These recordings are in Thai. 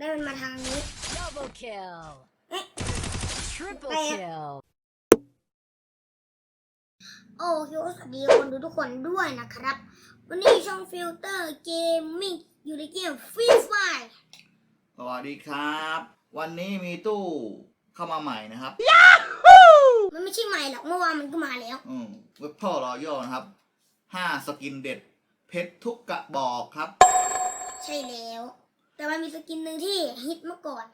ได้มันมาทางนี้ Double kill. เอ๊ะ Triple Bam. kill. โอ้โหสวัสดีคนดูทุกคนด้วยนะครับ วันนี้ช่องฟิลเตอร์เกมมิ่งอยู่ในเกมฟรีไฟสวัสดีครับ วันนี้มีตู้เข้ามาใหม่นะครับ มันไม่ใช่ใหม่หรอกเมื่อวานมันก็มาแล้ว อืมเว็บพ่อรอย่อนะครับห้าสกินเด็ด เพชรทุกกระบอกครับ ใช่แล้ว แต่มันมีสกินหนึ่งที่ฮิตเมื่อก่อน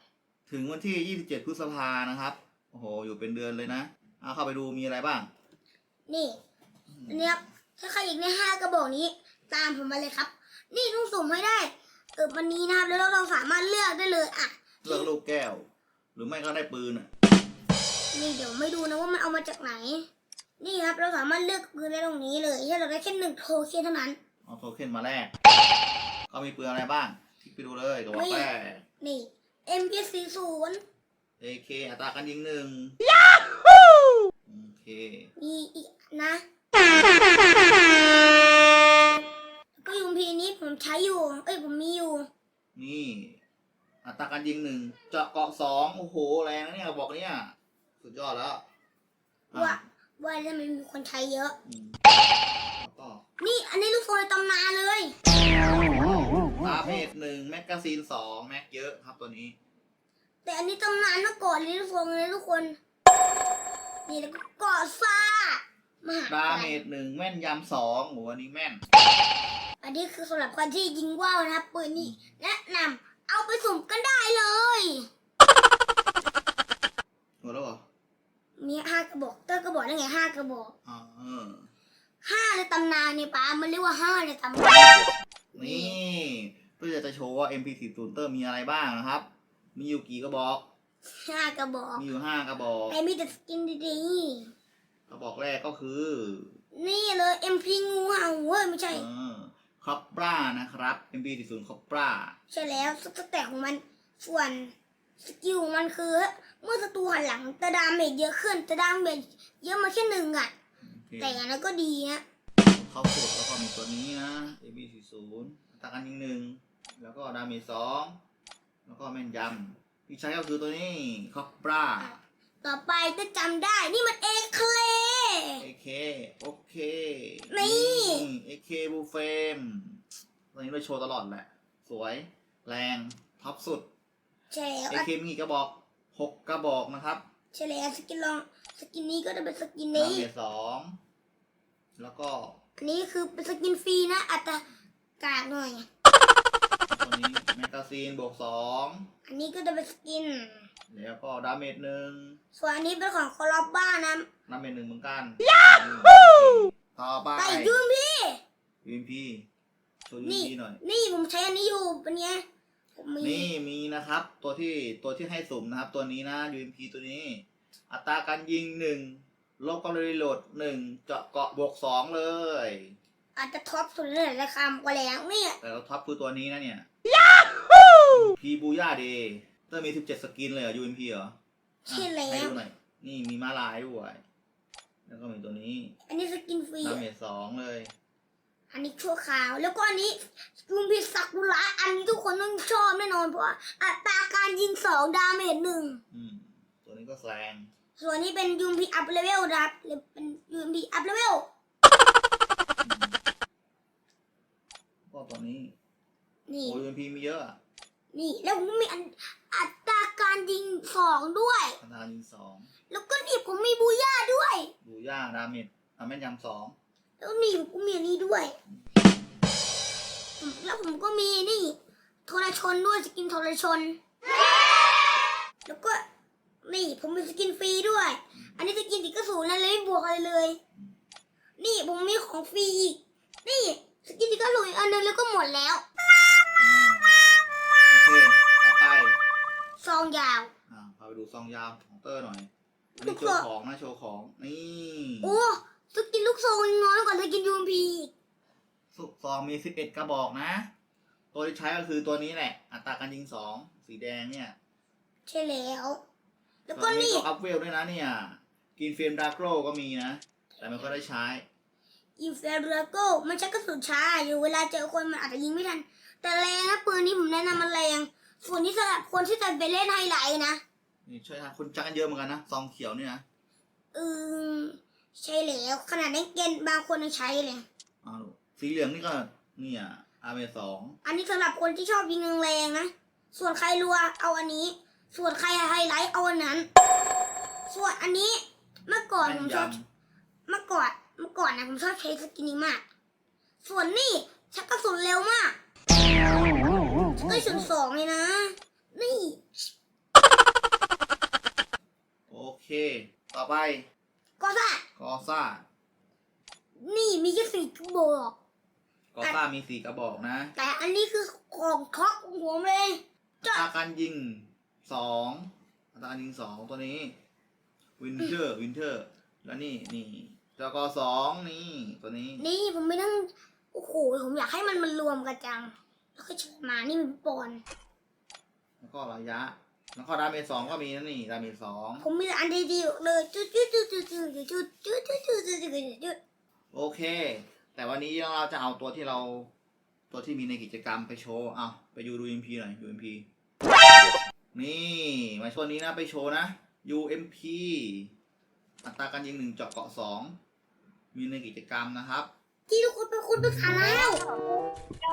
ถึงวันที่ 27 พฤษภานะครับ โอ้โห อยู่เป็นเดือนเลยนะเอาเข้าไปดูมีอะไรบ้าง นี่อันนี้ครับถ้าใครอยากได้ห้ากระบอกนี้ ตามผมมาเลยครับ นี่ต้องสุ่มให้ได้เออวันนี้นะครับแล้วเราสามารถเลือกได้เลยอะเลือกลูกแก้ว หรือไม่ก็ได้ปืนอะนี่เดี๋ยวไม่ดูนะว่ามันเอามาจากไหน นี่ครับเราสามารถเลือกปืนได้ตรงนี้เลยแค่เราได้แค่หนึ่งโทเค็นเท่านั้นเอาโทเค็นมาแลกเขามีปืนอะไรบ้างค ลิกไปดูเลยกระบอกแป้นี่ MP40 AK อัตราการยิงหนึ่งโอเคมีอีกนะก็ยูมพีนี้ผมใช้อยู่ เอ้ยผมมีอยู่ นี่ อัตราการยิงหนึ่งเจาะเกาะสองโอ้โหแรงนะเนี่ยบอกเนี่ยสุดยอดแล้วว่าอะว่าแล้วมันมีคนใช้เยอะอืมแล้วก็นี่อันนี้ลูกโซนในตำนานเลย กกาซีนสองแม็กเยอะครับตัวนี้ แต่อันนี้ตำนานเมื่อก่อนเลยลูกโซนเลยทุกคน นี่แล้วก็เกาะซ่ามหาดาลัเมยจหนึ่งแม่นยำสองโหอันนี้แม่น อันนี้คือสำหรับคนที่ยิงว่าวนะครับปืนนี้แนะนำเอาไปสุ่มกันได้เลยหมดแล้วเหรอมีห้ากระบอกเตอร์กระบอกได้ไงห้ากระบอกอ่าเออห้าในตำนานเนี่ยป้ามันเรียกว่าห้าในตำนานนี่เพื่อจะโชว์ว่า MP40 เตอร์มีอะไรบ้างนะครับ มีอยู่กี่กระบอก ห้ากระบอกมีอยู่ห้ากระบอก แต่มีแต่สกินดีกระบอกแรกก็คือๆ นี่เลย MP งูเห่าเว้ยไม่ใช่ เออครอปปรานะครับ MP40 ครอปปราใช่แล้วสแต็กของมันส่วนสกิลของมันคือ เมื่อศัตรูหันหลังจะดาเมจเยอะขึ้นจะดาเมจเยอะมาแค่หนึ่งอะ โอเคแต่อย่างนั้นก็ดีนะ เข้าสุดแล้วก็มีตัวนี้นะ AB40 อัตราการยิงหนึ่ง แล้วก็ดาเมจสองแล้วก็แม่นยำที่ใช้ก็คือตัวนี้ครอปปราต่อไปก็จำได้ นี่มันเอเคล AK โอเคนี่ AK บูเฟมตัวนี้เราโชว์ตลอดแหละ สวยแรงท็อปสุดใช่แล้ว AK มีกี่กระบอกหกกระบอกนะครับใช่แล้วสกินลองสกินนี้ก็จะเป็นสกินดานี้เมจสองแล้วก็อันนี้คือเป็นสกินฟรีนะอาจจะกากหน่อย ตัวนี้แมกกาซีนบวกสองอันนี้ก็จะเป็นสกิน แล้วก็ดาเมจหนึ่งส่วนอันนี้เป็นของคอร์บ้านะ ดาเมจหนึ่งเหมือนกันต่อไปแต่ยูมพี่ UMP โชว์นี่ UMP หน่อย นี่ผมใช้อันนี้อยู่เป็นไงผมมีนี่มีนะครับ ตัวที่ตัวที่ให้สุ่มนะครับ ตัวนี้นะ UMP ตัวนี้ อัตราการยิงหนึ่งลบกำลังรีโหลดหนึ่งเจาะเกาะบวกสองเลย อาจจะท็อปสุดเลยราคากว่าแล้วเนี่ยแต่เราท็อปคือตัวนี้นะเนี่ย พีบูย่าเดย์เตอร์มี 17 สกินเลยเหรอ UMP เหรอใช่แล้ให้วดูหน่อย นี่มีม้าลายด้วยแล้วก็มีตัวนี้อันนี้สกินฟรี ดาเมจสองเลย อันนี้ชั่วคราว แล้วก็อันนี้ยูมพีซากุระอันนี้ทุกคนต้องชอบแน่นอน เพราะว่าอัตราการยิงสองดาเมจหนึ่ง อืม ตัวนี้ก็แรงส่วนนี้เป็นยูมพีอัพเลเวลนะครับเป็นยูมพีอัพเลเวล ก็ตัวนี้ นี่ โอ้ UMP มีเยอะอะนี่ แล้วผมมีอันอัตราการยิงสองด้วยอัตรายิงสองแล้วก็นี่ผมมีบูย่าด้วย บูย่าดาเมจอะแม่นยำสองแล้วนี่ผมก็มีอันนี้ด้วยผมแล้วผมก็มีนี่ โทรชนด้วยสกินโทรชน แล้วก็นี่ผมมีสกินฟรีด้วย อันนี้สกินติดกระสุนนะเลยไม่บวกอะไรเลย นี่ผมมีของฟรีอีก นี่สกินติดกระสุนอีกอันนึงแล้วก็หมดแล้วอ่าโอ เค ต่อไปซองยาว อ่าพาไปดูซองยาวของเตอร์หน่อยอันนี้โชว์ของนะโชว์ของ นี่โอ้สกินลูกซองยังน้อยกว่าสกินยูมพีสุซองมี11กระบอกนะ ตัวที่ใช้ก็คือตัวนี้แหละ อัตราการยิงสอง สีแดงเนี่ย ใช่แล้ว แล้วตัก็วนี้นี่ก็อัพเวลด้วยนะเนี่ย กินเฟรมดาร์กโรก็มีนะ แต่ไม่ค่อยได้ใช้อินเฟเรโกมันใช้กระสุนช้าอยู่เวลาเจอคนมันอาจจะยิงไม่ทัน แต่แรงนะปืนนี้ผมแนะนำมันแรงส่วนนี้สำหรับคนที่จะไปเล่นไฮไลท์นะนี่ใช่ครับคนจักกันเยอะเหมือนกันนะซองเขียวนี่นะเออใช่แล้วขนาดในเกณฑ์บางคนยังใช้เลยอ้าวสีเหลืองนี่ก็เนี่ยอาเมสองอันนี้สำหรับคนที่ชอบยิงแรงๆนะส่วนใครรัวเอาอันนี้ ส่วนใครไฮไลท์เอาอันนั้น ส่วนอันนี้เมื่อก่อนแม่ผมนชอบยำเมื่อก่อนเมื่อก่อนนะผมชอบใช้สกินนี้มาก ส่วนนี่ชักกระสุนเร็วมาก ชักกระสุนสองเลยนะ นี่ โอเค ต่อไปก็ซ่ากอซ่านี่มีแค่สี่กระบอกกอซ่ามีสี่กระบอกนะแต่อันนี้คือของท็อปของผมเลยอัตราการยิงสองอัตราการยิงสองตัวนี้ วินเทอร์ วินเทอร์ แล้วนี่นี่จกสองนี่ ตัวนี้ นี่ผมไม่ต้อง โอ้โหผมอยากให้มันมันรวมกันจัง แล้วก็เชิญมานี่มันปอน แล้วก็ระยะ แล้วก็ดาเมจสองก็มีนะนี่ดาเมจสองผมมีแต่อันเดียวๆเลยจุดจุดจุดจุดจุดจุดจุดจุดจุดจุดจุดจุดจุดโอเค แต่วันนี้เราจะเอาตัวที่เรา ตัวที่มีในกิจกรรมไปโชว์เอาไปดูดู UMP หน่อย UMP นี่มาช่วงนี้นะไปโชว์นะ UMP อัตราการยิงหนึ่งเจาะเกาะสองมีในกิจกรรมนะครับ ที่ทุกคนเป็นคนภาษาแล้วเดี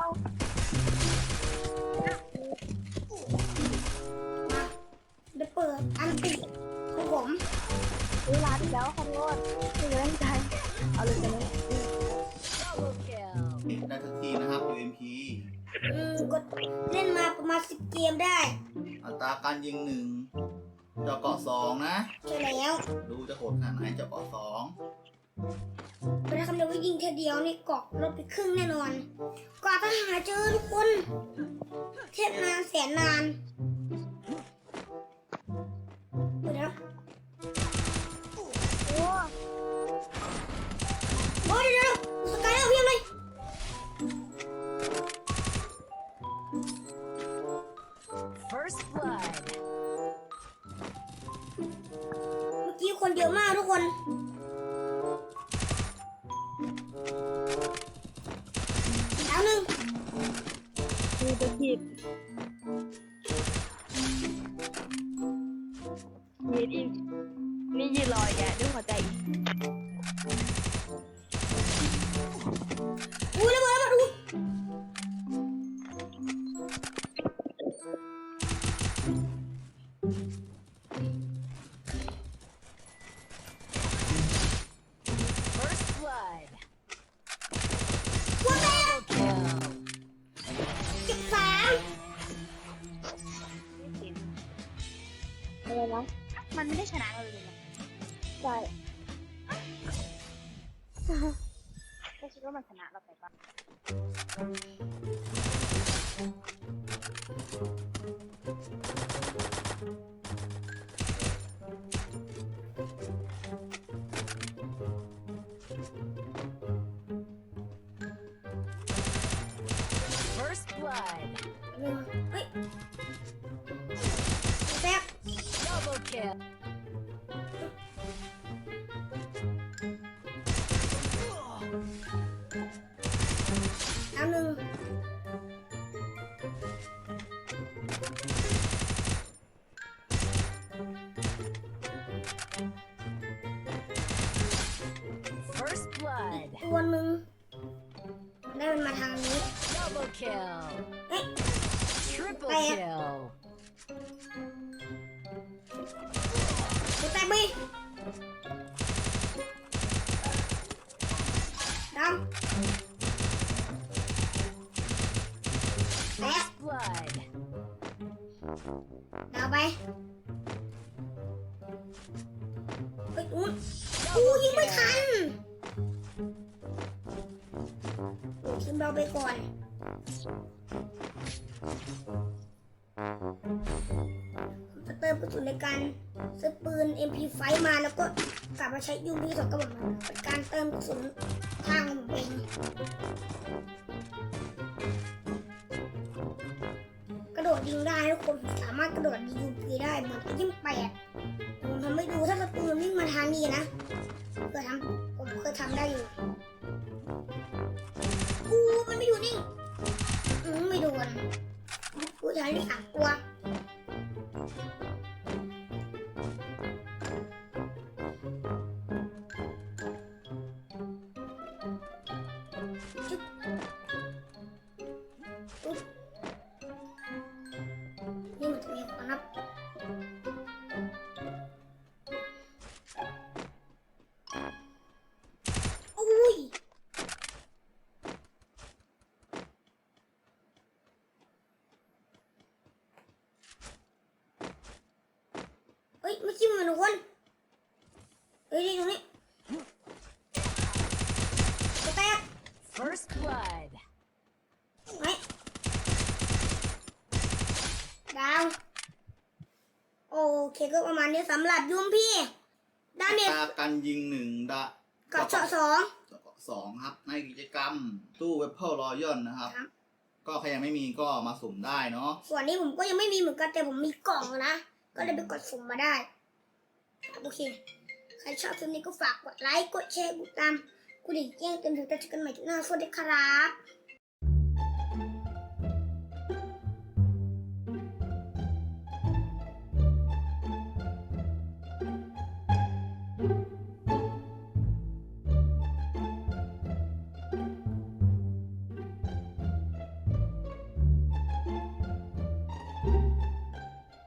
๋ยวเปิดอันติของผมเวลาที่แล้วขอโทษคือเล่นใจเอาเลยไปเลย Double kill. ได้สักทีนะครับ UMP อืมกดเล่นมาประมาณสิบเกมได้ อัตราการยิงหนึ่งเจาะเกาะสองนะ ใช่แล้ว ดูจะโหดขนาดไหนเจาะเกาะสอง เวลาคำเดียวว่ายิงแค่เดียวนี่เกาะลดไปครึ่งแน่นอนกว่าจะหาเจอทุกคนเทพนานแสนนานเดี๋ยวนะโอ้โอ้ยเดี๋ยวนะสกายเอาเพียงเลย First blood. เมื่อกี้คนเยอะมากทุกคน นี่ยืนรอยแกด้วยหัวใจ ดาวหนึ่ง First blood. ตัวหนึ่งได้มันมาทางนี้ Double kill. เอ๊ะ Triple Kaya- kill. First blood. ดาไปเฮ้ยอุ้ยอู้ยิงไม่ทันโอ้ทีมเราไปก่อน จะเติมกระสุนในการซื้อปืน MP5 มาแล้วก็กลับมาใช้ยูบีสองกระบอกมาเป็นการเติมกระสุนทางของผมเองกระโดดยิงได้ทุกคนสามารถกระโดดยิงยูบีได้เหมือนไอ้ยิ่งแปดผมทำให้ดูถ้าศัตรูมันวิ่งมาทางนี้นะเคยทำผมเคยทำได้อยู่อู้มันไม่อยู่นิ่งไม่โดน กูจะให้ ไม่ใช่เหมือนคนเฮ้ยนี่ตรงนี้จะแตก First blood. ไหมดาวโอเคก็ประมาณนี้สำหรับยุมพี่ดาเมจตากันยิงหนึ่งดะกับเจาะสองสองครับ ในกิจกรรมตู้เว p เปิลรอยอนนะครับครับ ก็ใครยังไม่มีก็มาสุ่มได้เนาะส่วนนี้ผมก็ยังไม่มีเหมือนกันแต่ผมมีกล่องนะ ก็เลยไปกดสุ่มมาได้ โอเค ใครชอบคลิปนี้ก็ฝากกดไลค์ กดแชร์ กดตาม กดติดแจ้งเตือนถึงจะเจอกันใหม่ที่หน้าสวัสดีครับ